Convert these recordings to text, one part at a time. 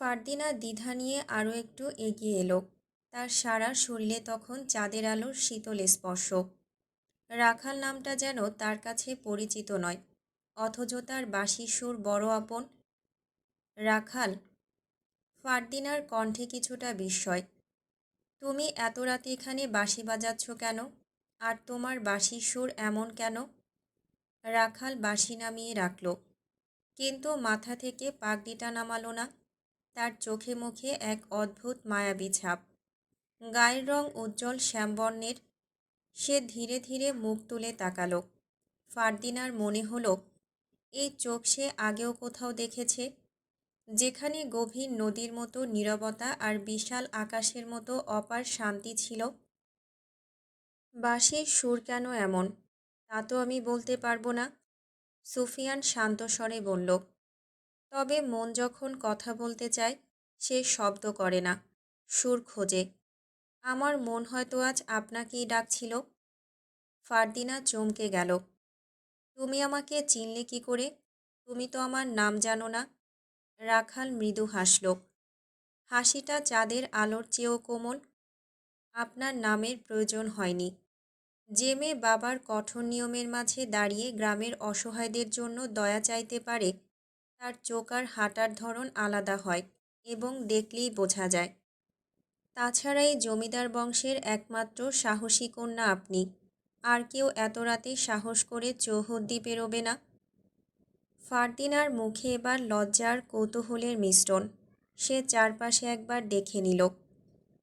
ফারদিনা দ্বিধা নিয়ে আরও একটু এগিয়ে এলো। তার সারা শরীরে তখন চাঁদের আলোর শীতল স্পর্শ। রাখাল নামটা যেন তার কাছে পরিচিত নয়। অথচ তার বাঁশির সুর বড় আপন। রাখাল, ফারদিনার কণ্ঠে কিছুটা বিস্ময়। তুমি এত রাতে এখানে বাঁশি বাজাচ্ছ কেন? আর তোমার বাঁশির সুর এমন কেন? রাখাল বাঁশি নামিয়ে রাখল। কিন্তু মাথা থেকে পাগড়িটা নামালো না। তার চোখে মুখে এক অদ্ভুত মায়াবী ছাপ। গায়ের রং উজ্জ্বল শ্যামবর্ণের, সে ধীরে ধীরে মুখ তুলে তাকাল। ফারদিনার মনে হলো, এই চোখ সে আগেও কোথাও দেখেছে, যেখানে গভীর নদীর মতো নীরবতা আর বিশাল আকাশের মতো অপার শান্তি ছিল। বাঁশির সুর কেন এমন, তা তো আমি বলতে পারব না, সুফিয়ান শান্তস্বরে বলল তবে মন যখন কথা বলতে চায়, সে শব্দ করে না, সুর খোঁজে। আমার মন হয়তো আজ আপনাকেই ডাকছিল। ফারদিনা চমকে গেল। তুমি আমাকে চিনলে কি করে? তুমি তো আমার নাম জানো না। রাখাল মৃদু হাসল। হাসিটা চাঁদের আলোর চেয়েও কোমল। আপনার নামের প্রয়োজন হয়নি। যে বাবার কঠোর নিয়মের মাঝে দাঁড়িয়ে গ্রামের অসহায়দের জন্য দয়া চাইতে পারে তার চোখ আর হাঁটার ধরন আলাদা হয় এবং দেখলেই বোঝা যায়। তাছাড়া এই জমিদার বংশের একমাত্র সাহসী কন্যা আপনি। আর কেউ এত রাতে সাহস করে চৌহদ্দি পেরোবে না। ফারদিনার মুখে এবার লজ্জার কৌতূহলের মিশ্রণ সে চারপাশে একবার দেখে নিল।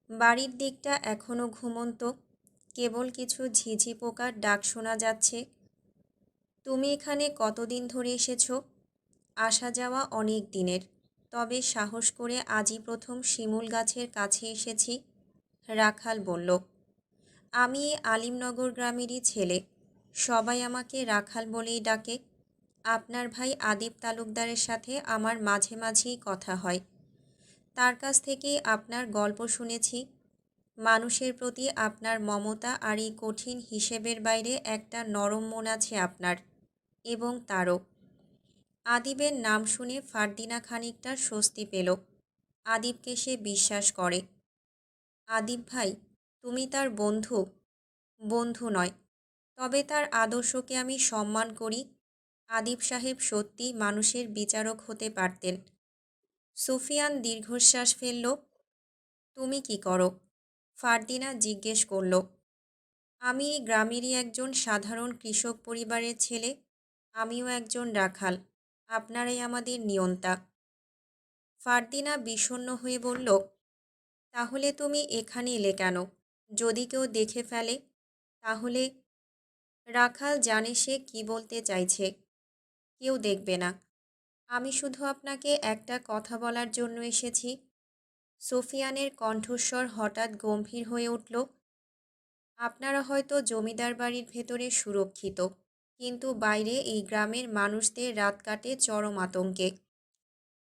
বাড়ির দিকটা এখনও ঘুমন্ত। কেবল কিছু ঝিঝি পোকার ডাক শোনা যাচ্ছে। তুমি এখানে কতদিন ধরে এসেছ? আসা যাওয়া অনেক দিনের। তবে সাহস করে আজই প্রথম শিমুল গাছের কাছে এসেছি, রাখাল বলল। আমি আলিমনগর গ্রামেরই ছেলে। সবাই আমাকে রাখাল বলেই ডাকে। আপনার ভাই আদিব তালুকদারের সাথে আমার মাঝে মাঝেই কথা হয়। তার কাছ থেকেই আপনার গল্প শুনেছি। মানুষের প্রতি আপনার মমতা আর এই কঠিন হিসেবের বাইরে একটা নরম মন আছে আপনার এবং তারও। আদিবের নাম শুনে ফারদিনা খানিকটা স্বস্তি পেল। আদিবকে সে বিশ্বাস করে। আদিব ভাই, তুমি তার বন্ধু। বন্ধু নয়। তবে তার আদর্শকে আমি সম্মান করি। আদিব সাহেব সত্যি মানুষের বিচারক হতে পারতেন। সুফিয়ান দীর্ঘশ্বাস ফেলল, তুমি কি করো? ফারদিনা জিজ্ঞেস করল, আমি এই গ্রামেরই একজন সাধারণ কৃষক পরিবারের ছেলে। আমিও একজন রাখাল। আপনারাই আমাদের নিয়ন্তা। ফারদিনা বিষণ্ন হয়ে বলল, তাহলে তুমি এখানে এলে কেন? যদি কেউ দেখে ফেলে, তাহলে রাখাল জানে সে কি বলতে চাইছে। কেউ দেখবে না। আমি শুধু আপনাকে একটা কথা বলার জন্য এসেছি। সোফিয়ানের কণ্ঠস্বর হঠাৎ গম্ভীর হয়ে উঠল, আপনারা হয়তো জমিদার বাড়ির ভেতরে সুরক্ষিত। কিন্তু বাইরে এই গ্রামের মানুষদের রাত কাটে চরম আতঙ্কে।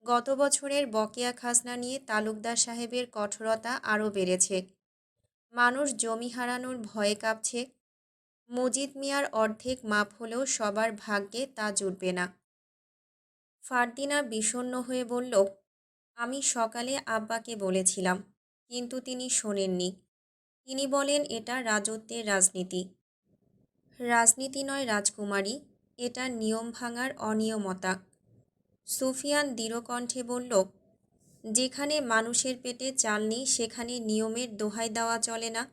গত বছরের বকেয়া খাজনা নিয়ে তালুকদার সাহেবের কঠোরতা আরও বেড়েছে। মানুষ জমি হারানোর ভয়ে কাঁপছে। মজিদ মিয়ার অর্ধেক মাপ হলেও সবার ভাগ্যে তা জুটবে না। ফারদিনা বিষণ্ন হয়ে বলল, আমি সকালে আব্বাকে বলেছিলাম, কিন্তু তিনি শোনেননি। তিনি বলেন, এটা রাজত্বের রাজনীতি। রাজনীতি নয় রাজকুমারী, এটা নিয়ম ভাঙার অনিয়মতা। সুফিয়ান দৃঢ়কণ্ঠে বলল, যেখানে মানুষের পেটে চাল নেই, সেখানে নিয়মের দোহাই দেওয়া চলে না।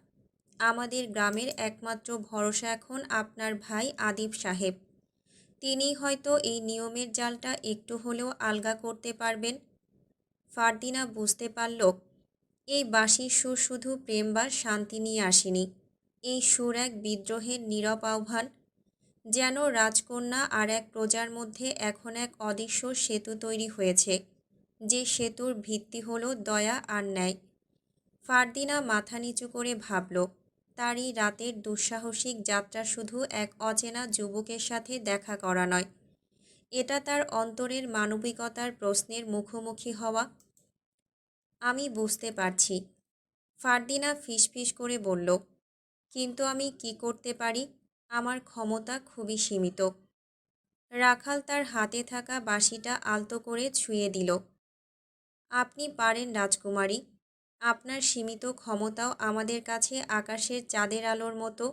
আমাদের গ্রামের একমাত্র ভরসা এখন আপনার ভাই আদিব সাহেব। তিনি হয়তো এই নিয়মের জালটা একটু হলেও আলগা করতে পারবেন। ফারদিনা বুঝতে পারল, এই বাঁশির সুর শুধু প্রেম বা শান্তি নিয়ে আসেনি। এই সুর এক বিদ্রোহের নীরব আহ্বান, যেন রাজকন্যা আর এক প্রজার মধ্যে এখন এক অদৃশ্য সেতু তৈরি হয়েছে, যে সেতুর ভিত্তি হলো দয়া আর ন্যায়। ফারদিনা মাথা নিচু করে ভাবল, তারই রাতের দুঃসাহসিক যাত্রা শুধু এক অচেনা যুবকের সাথে দেখা করা নয়। এটা তার অন্তরের মানবিকতার প্রশ্নের মুখোমুখি হওয়া। আমি বুঝতে পারছি। ফারদিনা ফিসফিস করে বলল কিন্তু আমি কি করতে পারি? আমার ক্ষমতা খুবই সীমিত। রাখাল তার হাতে থাকা বাঁশিটা আলতো করে ছুঁয়ে দিল। আপনি পারেন, রাজকুমারী। আপনার সীমিত ক্ষমতাও আমাদের কাছে আকাশের চাঁদের আলোর মতো।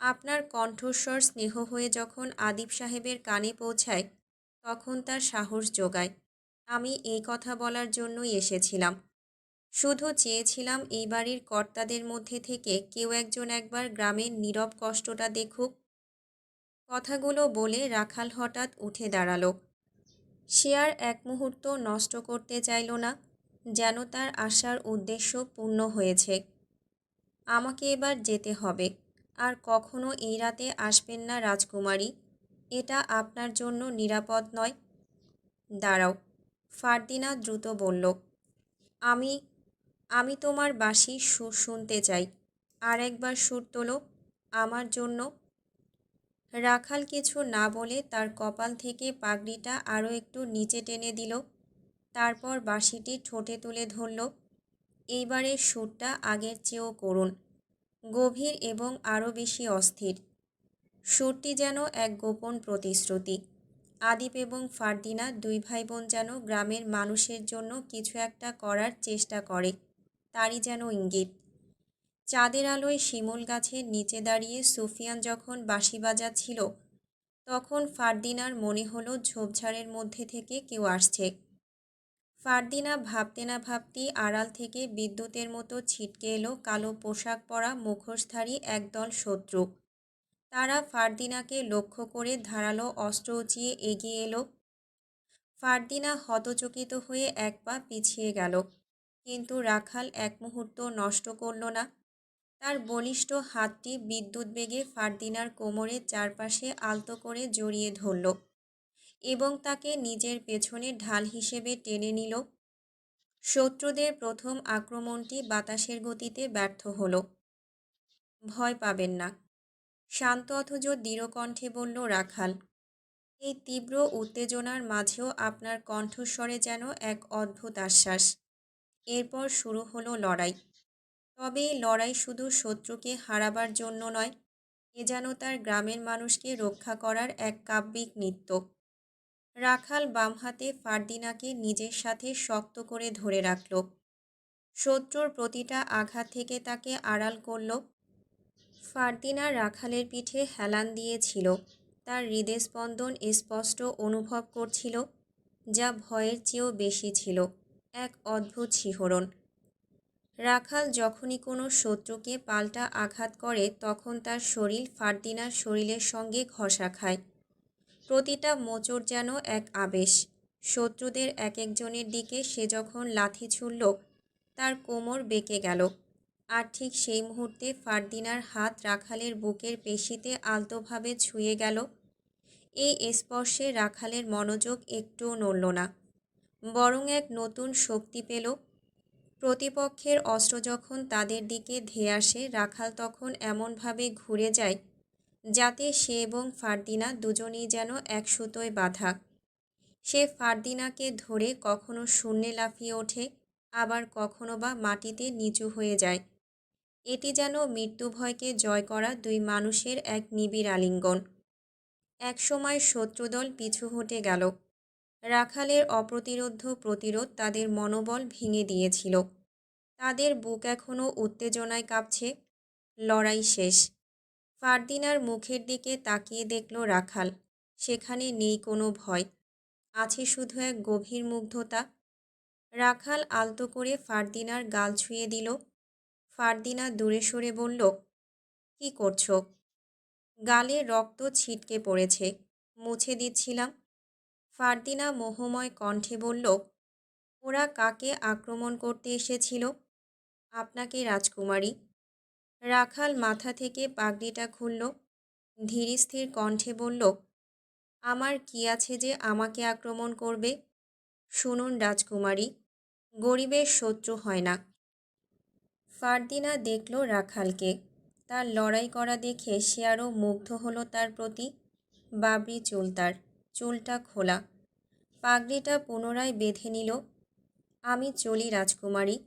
আপনার কণ্ঠস্বর স্নেহ হয়ে যখন আদিব সাহেবের কানে পৌঁছায়, তখন তার সাহস যোগায়। আমি এই কথা বলার জন্যই এসেছিলাম। শুধু চেয়েছিলাম এই বাড়ির কর্তাদের মধ্যে থেকে কেউ একজন একবার গ্রামের নীরব কষ্টটা দেখুক। কথাগুলো বলে রাখাল হঠাৎ উঠে দাঁড়াল। সে আর এক মুহূর্ত নষ্ট করতে চাইল না, যেন তার আসার উদ্দেশ্য পূর্ণ হয়েছে। আমাকে এবার যেতে হবে, আর কখনো এই রাতে আসবেন না রাজকুমারী, এটা আপনার জন্য নিরাপদ নয়। দাঁড়াও, ফারদিনা দ্রুত বলল, আমি আমি তোমার বাঁশি সুর শুনতে চাই। আর একবার সুর তোলো আমার জন্য। রাখাল কিছু না বলে তার কপাল থেকে পাগড়িটা আরও একটু নিচে টেনে দিল। তারপর বাঁশিটি ঠোঁটে তুলে ধরল এইবারের সুরটা আগের চেয়েও করুন গভীর এবং আরও বেশি অস্থির। সুরটি যেন এক গোপন প্রতিশ্রুতি। আদিপ এবং ফারদিনা দুই ভাই বোন যেন গ্রামের মানুষের জন্য কিছু একটা করার চেষ্টা করে। তারই যেন ইঙ্গিত। চাঁদের আলোয় শিমুল গাছের নিচে দাঁড়িয়ে সুফিয়ান যখন বাঁশি বাজাচ্ছিল, তখন ফারদিনার মনে হলো ঝোপঝাড়ের মধ্যে থেকে কেউ আসছে। ফারদিনা ভাবতে না ভাবতেই আড়াল থেকে বিদ্যুতের মতো ছিটকে এলো কালো পোশাক পরা মুখোশধারী একদল শত্রু। তারা ফারদিনাকে লক্ষ্য করে ধারালো অস্ত্র উঁচিয়ে এগিয়ে এলো। ফারদিনা হতচকিত হয়ে এক পা পিছিয়ে গেল। কিন্তু রাখাল এক মুহূর্ত নষ্ট করল না। তার বলিষ্ঠ হাতটি বিদ্যুৎ বেগে ফারদিনার কোমরের চারপাশে আলতো করে জড়িয়ে ধরল এবং তাকে নিজের পেছনে ঢাল হিসেবে টেনে নিল। শত্রুদের প্রথম আক্রমণটি বাতাসের গতিতে ব্যর্থ হলো। ভয় পাবেন না। শান্ত অথচ দৃঢ়কণ্ঠে বলল রাখাল, এই তীব্র উত্তেজনার মাঝেও আপনার কণ্ঠস্বরে যেন এক অদ্ভুত আশ্বাস। এরপর শুরু হলো লড়াই। তবে লড়াই শুধু শত্রুকে হারাবার জন্য নয়, এ যেন তার গ্রামের মানুষকে রক্ষা করার এক কাব্যিক নৃত্য। রাখাল বাম হাতে ফারদিনাকে নিজের সাথে শক্ত করে ধরে রাখল। শত্রুর প্রতিটা আঘাত থেকে তাকে আড়াল করল। ফারদিনা রাখালের পিঠে হেলান দিয়েছিল। তার হৃদস্পন্দন স্পষ্ট অনুভব করছিল, যা ভয়ের চেয়েও বেশি ছিল। এক অদ্ভুত শিহরণ। রাখাল যখনই কোনো শত্রুকে পাল্টা আঘাত করে, তখন তার শরীর ফারদিনার শরীরের সঙ্গে ঘষা খায়। প্রতিটা মোচড় যেন এক আবেশ। শত্রুদের এক একজনের দিকে সে যখন লাথি ছুড়ল, তার কোমর বেঁকে গেল। আর ঠিক সেই মুহূর্তে ফারদিনার হাত রাখালের বুকের পেশিতে আলতোভাবে ছুঁয়ে গেল। এই স্পর্শে রাখালের মনোযোগ একটুও নড়ল না। বরং এক নতুন শক্তি পেল। প্রতিপক্ষের অস্ত্র যখন তাদের দিকে ধেয়ে আসে, রাখাল তখন এমনভাবে ঘুরে যায় যাতে সে এবং ফারদিনা দুজনেই যেন এক সুতোয় বাঁধা। সে ফারদিনাকে ধরে কখনো শূন্যে লাফিয়ে ওঠে, আবার কখনো বা মাটিতে নিচু হয়ে যায়। এটি যেন মৃত্যু ভয়কে জয় করা দুই মানুষের এক নিবিড় আলিঙ্গন। একসময় শত্রুদল পিছু হটে গেল। রাখালের অপ্রতিরোধ্য প্রতিরোধ তাদের মনোবল ভেঙে দিয়েছিল। তাদের বুক এখনও উত্তেজনায় কাঁপছে। লড়াই শেষ। ফারদিনার মুখের দিকে তাকিয়ে দেখল রাখাল। সেখানে নেই কোনো ভয়। আছে শুধু এক গভীর মুগ্ধতা। রাখাল আলতো করে ফারদিনার গাল ছুঁয়ে দিল। ফারদিনা দূরে সরে বলল, কি করছ? গালে রক্ত ছিটকে পড়েছে। মুছে দিচ্ছিলাম। ফারদিনা মোহময় কণ্ঠে বলল, ওরা কাকে আক্রমণ করতে এসেছিল? আপনাকে রাজকুমারী? রাখাল মাথা থেকে পাগড়িটা খুলল ধীরস্থির কণ্ঠে বলল, আমার কি আছে যে আমাকে আক্রমণ করবে? শুনুন রাজকুমারী, গরিবের শত্রু হয় না। ফারদিনা দেখল রাখালকে, তার লড়াই করা দেখে সে আরও মুগ্ধ হলো তার প্রতি। বাবরি চুল তার, চুলটা খোলা। পাগড়িটা পুনরায় বেঁধে নিল। আমি চলি রাজকুমারী।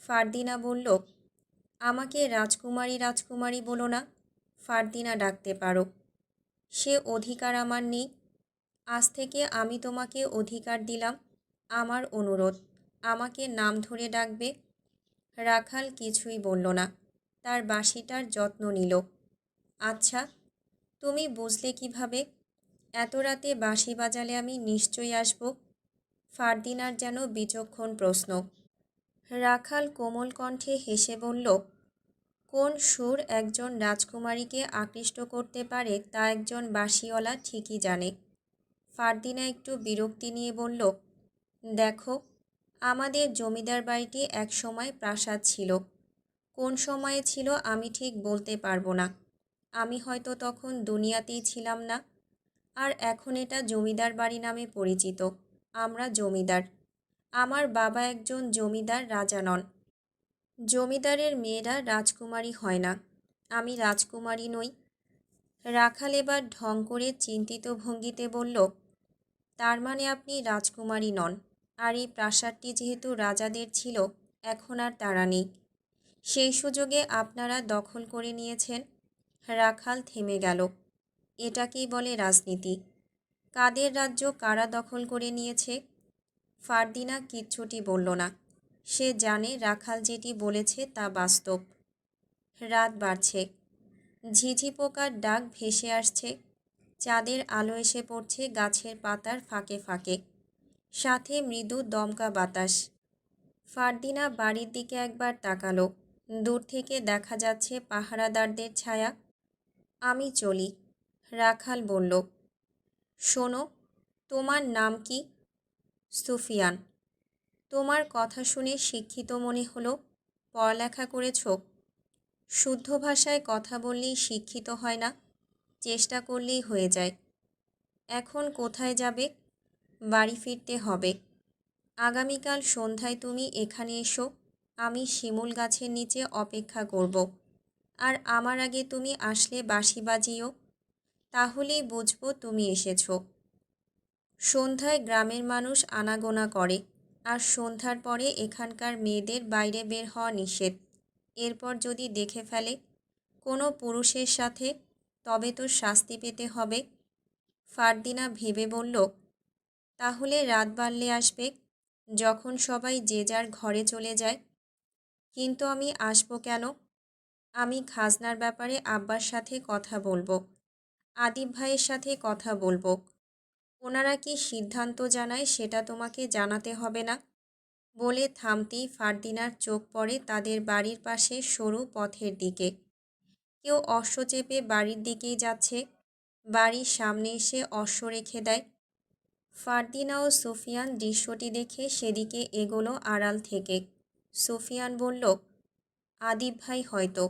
ফারদিনা বলল, আমাকে রাজকুমারী রাজকুমারী বলো না, ফারদিনা ডাকতে পারো। সে অধিকার আমার নেই। আজ থেকে আমি তোমাকে অধিকার দিলাম, আমার অনুরোধ। আমাকে নাম ধরে ডাকবে। রাখাল কিছুই বলল না। তার বাসিটার যত্ন নিল। আচ্ছা তুমি বুঝলে কীভাবে? এত রাতে বাঁশি বাজালে আমি নিশ্চয়ই আসব? ফারদিনার যেন বিচক্ষণ প্রশ্ন। রাখাল কোমল কণ্ঠে হেসে বলল, কোন সুর একজন রাজকুমারীকে আকৃষ্ট করতে পারে তা একজন বাঁশিওয়ালা ঠিকই জানে। ফারদিনা একটু বিরক্তি নিয়ে বলল, দেখো, আমাদের জমিদার বাড়িটি এক সময় প্রাসাদ ছিল। কোন সময়ে ছিল আমি ঠিক বলতে পারব না। আমি হয়তো তখন দুনিয়াতেই ছিলাম না। আর এখন এটা জমিদার বাড়ি নামে পরিচিত। আমরা জমিদার। আমার বাবা একজন জমিদার রাজা নন। জমিদারের মেয়েরা রাজকুমারী হয় না। আমি রাজকুমারী নই। রাখাল এবার ঢং করে চিন্তিত ভঙ্গিতে বলল, তার মানে আপনি রাজকুমারী নন। আর এই প্রাসাদটি যেহেতু রাজাদের ছিল, এখন আর তারা নেই। সেই সুযোগে আপনারা দখল করে নিয়েছেন। রাখাল থেমে গেল। এটাকেই বলে রাজনীতি। কাদের রাজ্য কারা দখল করে নিয়েছে? ফারদিনা কিচ্ছুটি বলল না। সে জানে রাখাল যেটি বলেছে তা বাস্তব। রাত বাড়ছে। ঝিঝি পোকার ডাক ভেসে আসছে। চাঁদের আলো এসে পড়ছে গাছের পাতার ফাঁকে ফাঁকে। সাথে মৃদু দমকা বাতাস। ফারদিনা বাড়ির দিকে একবার তাকালো। দূর থেকে দেখা যাচ্ছে পাহারাদারদের ছায়া। আমি চলি। রাখাল বলল, শোনো, তোমার নাম কি? সুফিয়ান। তোমার কথা শুনে শিক্ষিত মনে হলো, পড়ালেখা করেছ? শুদ্ধ ভাষায় কথা বললেই শিক্ষিত হয় না, চেষ্টা করলেই হয়ে যায়। এখন কোথায় যাবে? বাড়ি ফিরতে হবে। আগামীকাল সন্ধ্যায় তুমি এখানে এসো, আমি শিমুল গাছের নিচে অপেক্ষা করব। আর আমার আগে তুমি আসলে বাঁশি বাজিও। তাহলেই বুঝব তুমি এসেছ। সন্ধ্যায় গ্রামের মানুষ আনাগোনা করে, আর সন্ধ্যার পরে এখানকার মেয়েদের বাইরে বের হওয়া নিষেধ। এরপর যদি দেখে ফেলে, কোনো পুরুষের সাথে তবে তো শাস্তি পেতে হবে। ফারদিনা ভেবে বলল, তাহলে রাত বাড়লে আসবে, যখন সবাই যে যার ঘরে চলে যায়। কিন্তু আমি আসব কেন? আমি খাজনার ব্যাপারে আব্বার সাথে কথা বলব। আদিব ভাইয়ের সাথে কথা বলব। ওনারা কি সিদ্ধান্ত জানায় সেটা তোমাকে জানাতে হবে না। বলে থামতেই ফারদিনার চোখ পড়ে তাদের বাড়ির পাশে সরু পথের দিকে। কেউ অশ্ব চেপে বাড়ির দিকেই যাচ্ছে। বাড়ির সামনে এসে অশ্ব রেখে দেয়। ফারদিনা ও সুফিয়ান দৃশ্যটি দেখে সেদিকে এগোলো আড়াল থেকে। সুফিয়ান বলল, আদিব ভাই হয়তো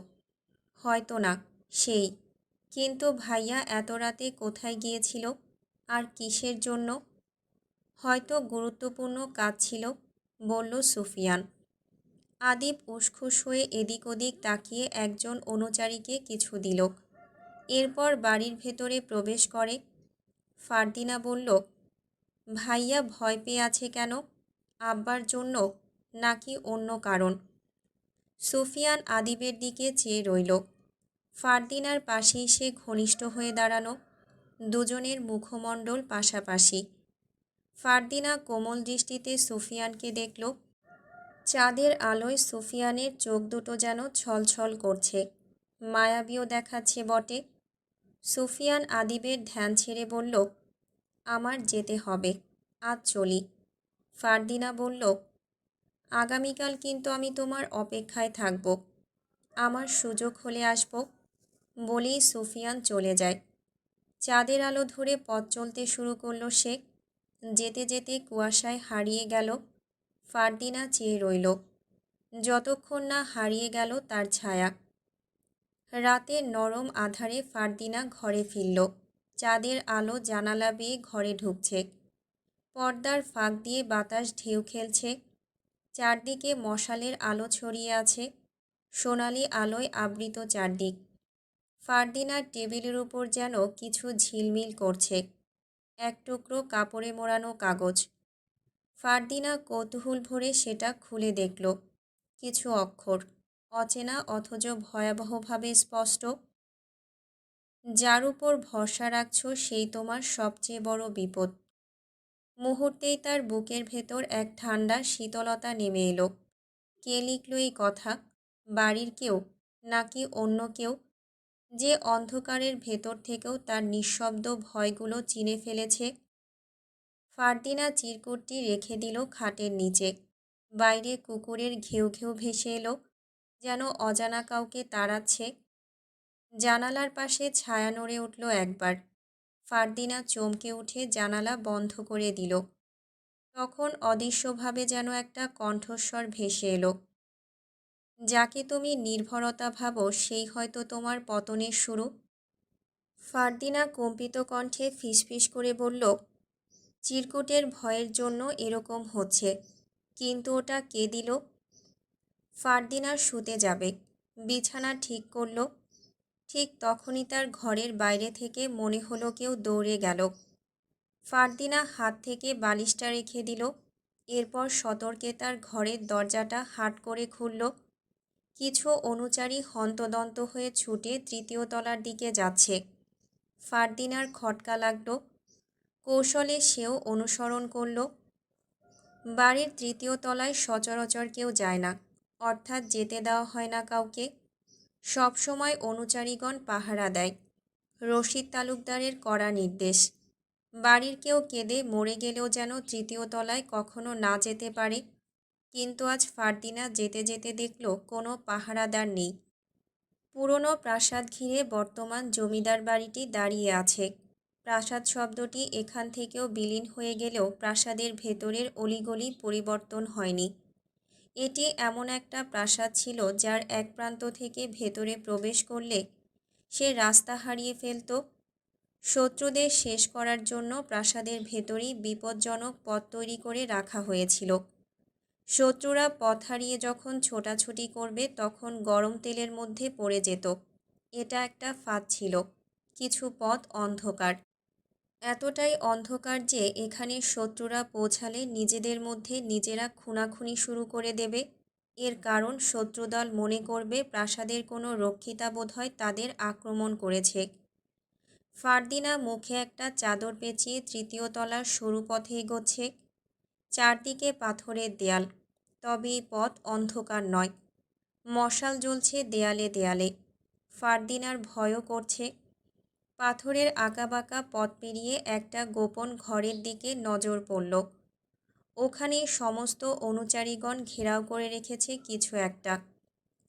হয়তো না, সেই কিন্তু ভাইয়া এত রাতে কোথায় গিয়েছিল? আর কিসের জন্য? হয়তো গুরুত্বপূর্ণ কাজ ছিল, বলল সুফিয়ান। আদিব উসখুস হয়ে এদিক ওদিক তাকিয়ে একজন অনুচারীকে কিছু দিল। এরপর বাড়ির ভেতরে প্রবেশ করে। ফারদিনা বলল, ভাইয়া ভয় পেয়ে আছে কেন? আব্বার জন্য নাকি অন্য কারণ? সুফিয়ান আদিবের দিকে চেয়ে রইল। ফারদিনার পাশেই সে ঘনিষ্ঠ হয়ে দাঁড়ানো দুজনের মুখমণ্ডল পাশাপাশি। ফারদিনা কোমল দৃষ্টিতে সুফিয়ানকে দেখল। চাঁদের আলোয় সুফিয়ানের চোখ দুটো যেন ছলছল করছে। মায়াবীও দেখাচ্ছে বটে। সুফিয়ান আদিবের ধ্যান ছেড়ে বলল, আমার যেতে হবে, আজ চলি। ফারদিনা বলল, আগামীকাল কিন্তু আমি তোমার অপেক্ষায় থাকব। আমার সুযোগ হলে আসব। বলেই সুফিয়ান চলে যায়। চাঁদের আলো ধরে পথ চলতে শুরু করল শেখ যেতে যেতে কুয়াশায় হারিয়ে গেল, ফারদিনা চেয়ে রইল। যতক্ষণ না হারিয়ে গেল তার ছায়া। রাতে নরম আধারে ফারদিনা ঘরে ফিরল। চাঁদের আলো জানালা বেয়ে ঘরে ঢুকছে। পর্দার ফাঁক দিয়ে বাতাস ঢেউ খেলছে। চারদিকে মশালের আলো ছড়িয়ে আছে। সোনালি আলোয় আবৃত চারদিক। ফারদিনার টেবিলের উপর যেন কিছু ঝিলমিল করছে। এক টুকরো কাপড়ে মোড়ানো কাগজ। ফারদিনা কৌতূহল ভরে সেটা খুলে দেখল। কিছু অক্ষর, অচেনা অথচ ভয়াবহভাবে স্পষ্ট। যার উপর ভরসা রাখছ, সেই তোমার সবচেয়ে বড় বিপদ। মুহূর্তেই তার বুকের ভেতর এক ঠান্ডা শীতলতা নেমে এলো। কে লিখল এই কথা? বাড়ির কেউ, নাকি অন্য কেউ? যে অন্ধকারের ভেতর থেকেও তার নিঃশব্দ ভয়গুলো চিনে ফেলেছে। ফারদিনা চিরকুটটি রেখে দিল খাটের নিচে। বাইরে কুকুরের ঘেউ ঘেউ ভেসে এলো, যেন অজানা কাউকে তাড়াচ্ছে। জানালার পাশে ছায়া নড়ে উঠল একবার। ফারদিনা চমকে উঠে জানালা বন্ধ করে দিল। তখন অদৃশ্যভাবে যেন একটা কণ্ঠস্বর ভেসে এলো। যাকে তুমি নির্ভরতা ভাবো, সেই হয়তো তোমার পতনের শুরু। ফারদিনা কম্পিত কণ্ঠে ফিসফিস করে বলল, চিরকুটের ভয়ের জন্য এরকম হচ্ছে, কিন্তু ওটা কে দিল? ফারদিনা শুতে যাবে, বিছানা ঠিক করল। ঠিক তখনই তার ঘরের বাইরে থেকে মনে হলো কেউ দৌড়ে গেল। ফারদিনা হাত থেকে বালিশটা রেখে দিল, এরপর সতর্কে তার ঘরের দরজাটা হাট করে খুলল। কিছু অনুচারী হন্তদন্ত হয়ে ছুটে তৃতীয় তলার দিকে যাচ্ছে। ফারদিনার খটকা লাগল। কৌশলে সেও অনুসরণ করল। বাড়ির তৃতীয় তলায় সচরাচর কেউ যায় না, অর্থাৎ যেতে দেওয়া হয় না কাউকে। সবসময় অনুচারীগণ পাহারা দেয়। রশিদ তালুকদারের কড়া নির্দেশ। বাড়ির কেউ কেঁদে মরে গেলেও যেন তৃতীয় তলায় কখনো না যেতে পারে। কিন্তু আজ ফারদিনা যেতে যেতে দেখল কোনো পাহারাদার নেই। পুরনো প্রাসাদ ঘিরে বর্তমান জমিদার বাড়িটি দাঁড়িয়ে আছে। প্রাসাদ শব্দটি এখান থেকেও বিলীন হয়ে গেলেও প্রাসাদের ভেতরের অলিগলি পরিবর্তন হয়নি। এটি এমন একটা প্রাসাদ ছিল যার এক প্রান্ত থেকে ভেতরে প্রবেশ করলে সে রাস্তা হারিয়ে ফেলত। শত্রুদের শেষ করার জন্য প্রাসাদের ভেতরেই বিপজ্জনক পথ তৈরি করে রাখা হয়েছিল। শত্রুরা পথ হারিয়ে যখন ছোটাছুটি করবে, তখন গরম তেলের মধ্যে পড়ে যেত। এটা একটা ফাঁদ ছিল। কিছু পথ অন্ধকার। এতটাই অন্ধকার যে এখানে শত্রুরা পৌঁছালে নিজেদের মধ্যে নিজেরা খুনাখুনি শুরু করে দেবে। এর কারণ শত্রুদল মনে করবে প্রাসাদের কোনো রক্ষিতা বোধহয় তাদের আক্রমণ করেছে। ফারদিনা মুখে একটা চাদর পেঁচিয়ে তৃতীয় তলার সরু পথে এগোচ্ছে। চারদিকে পাথরের দেয়াল তবে পথ অন্ধকার নয়। মশাল জ্বলছে দেয়ালে দেয়ালে, ফারদিনার ভয়ও করছে। পাথরের আঁকাবাঁকা পথ পেরিয়ে একটা গোপন ঘরের দিকে নজর পড়ল। ওখানে সমস্ত অনুচারীগণ ঘেরাও করে রেখেছে কিছু একটা।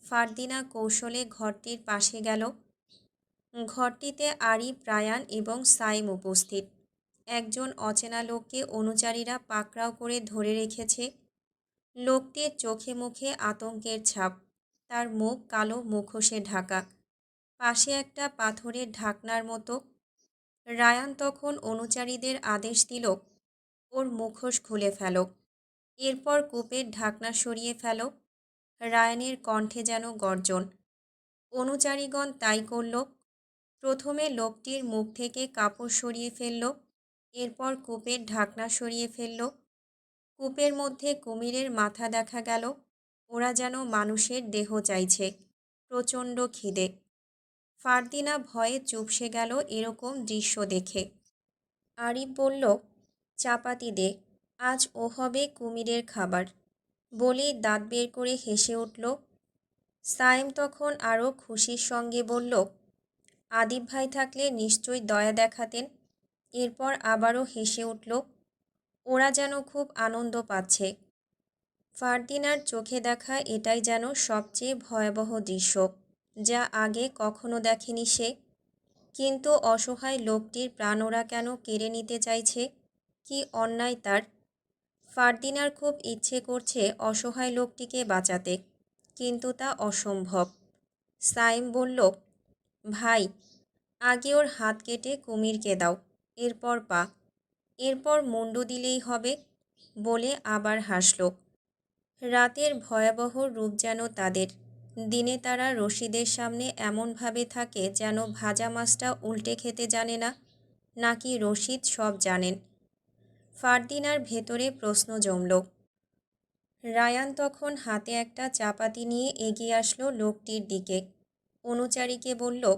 ফারদিনা কৌশলে ঘরটির পাশে গেল। ঘরটিতে আরি প্রায়ান এবং সাইম উপস্থিত। একজন অচেনা লোককে অনুচারীরা পাকড়াও করে ধরে রেখেছে। লোকটির চোখে মুখে আতঙ্কের ছাপ। তার মুখ কালো, মুখোশে ঢাকা। পাশে একটা পাথরের ঢাকনার মতো। রায়ান তখন অনুচারীদের আদেশ দিল, ওর মুখোশ খুলে ফেলো। এরপর কূপের ঢাকনা সরিয়ে ফেলো। রায়ানের কণ্ঠে যেন গর্জন। অনুচারীগণ তাই করল। প্রথমে লোকটির মুখ থেকে কাপড় সরিয়ে ফেলল। এরপর কূপের ঢাকনা সরিয়ে ফেলল। কূপের মধ্যে কুমিরের মাথা দেখা গেল। ওরা যেন মানুষের দেহ চাইছে। প্রচণ্ড খিদে। ফারদিনা ভয়ে চুপসে গেল এরকম দৃশ্য দেখে। আরিফ বলল, চাপাতি দে, আজ ও হবে কুমিরের খাবার। বলেই দাঁত বের করে হেসে উঠল। সায়েম তখন আরও খুশির সঙ্গে বলল, আদিব ভাই থাকলে নিশ্চয়ই দয়া দেখাতেন। এরপর আবারও হেসে উঠল, ওরা যেন খুব আনন্দ পাচ্ছে। ফারদিনার চোখে দেখা এটাই যেন সবচেয়ে ভয়াবহ দৃশ্য, যা আগে কখনো দেখেনি সে। কিন্তু অসহায় লোকটির প্রাণ ওরা কেন কেড়ে নিতে চাইছে? কি অন্যায় তার? ফারদিনার খুব ইচ্ছে করছে অসহায় লোকটিকে বাঁচাতে, কিন্তু তা অসম্ভব। সাইম বলল, ভাই, আগে ওর হাত কেটে কুমিরকে দাও। এরপর পা এরপর মুন্ডু দিলেই হবে বলে আবার হাসল। রাতের ভয়াবহ রূপ যেন তাদের, দিনে তারা রশিদের সামনে এমনভাবে থাকে যেন ভাজা মাছটা উল্টে খেতে জানে না, নাকি রশিদ সব জানেন। ফারদিনার ভেতরে প্রশ্ন জমল। রায়ান তখন হাতে একটা চাপাতি নিয়ে এগিয়ে আসলো লোকটির দিকে। অনুচারীকে বলল,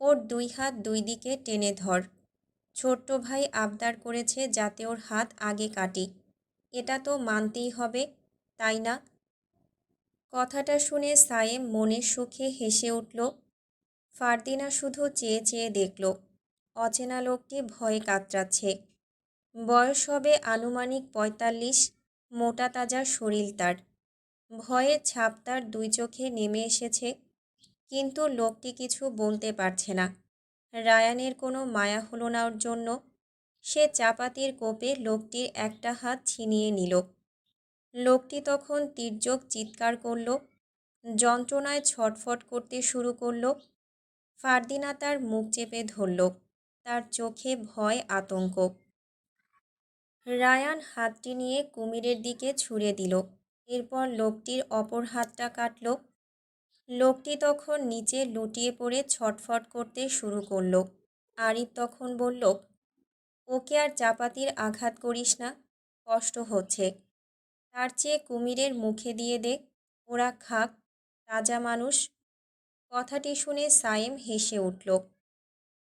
ওর দুই হাত দুই দিকে টেনে ধর। ছোট্ট ভাই আবদার করেছে যাতে ওর হাত আগে কাটি। এটা তো মানতেই হবে, তাই না? কথাটা শুনে সায়েম মনের সুখে হেসে উঠল। ফারদিনা শুধু চেয়ে চেয়ে দেখল, অচেনা লোকটি ভয়ে কাতরাচ্ছে। বয়স হবে আনুমানিক পঁয়তাল্লিশ, মোটা তাজা শরীর তার। ভয়ে ছাপ তার দুই চোখে নেমে এসেছে, কিন্তু লোকটি কিছু বলতে পারছে না। রায়ানের কোনো মায়া হলো না ওর জন্য। সে চাপাতির কোপে লোকটির একটা হাত ছিনিয়ে নিল। লোকটি তখন তির্যক চিৎকার করল, যন্ত্রণায় ছটফট করতে শুরু করল। ফারদিনা তার মুখ চেপে ধরল, তার চোখে ভয়, আতঙ্ক। রায়ান হাতটি নিয়ে কুমিরের দিকে ছুঁড়ে দিল, এরপর লোকটির অপর হাতটা কাটল। লোকটি তখন নিচে লুটিয়ে পড়ে ছটফট করতে শুরু করল। আরিফ তখন বলল, ওকে আর চাপাতির আঘাত করিস না, কষ্ট হচ্ছে। তার চেয়ে কুমিরের মুখে দিয়ে দে, ওরা খাক, তাজা মানুষ। কথাটি শুনে সায়েম হেসে উঠল।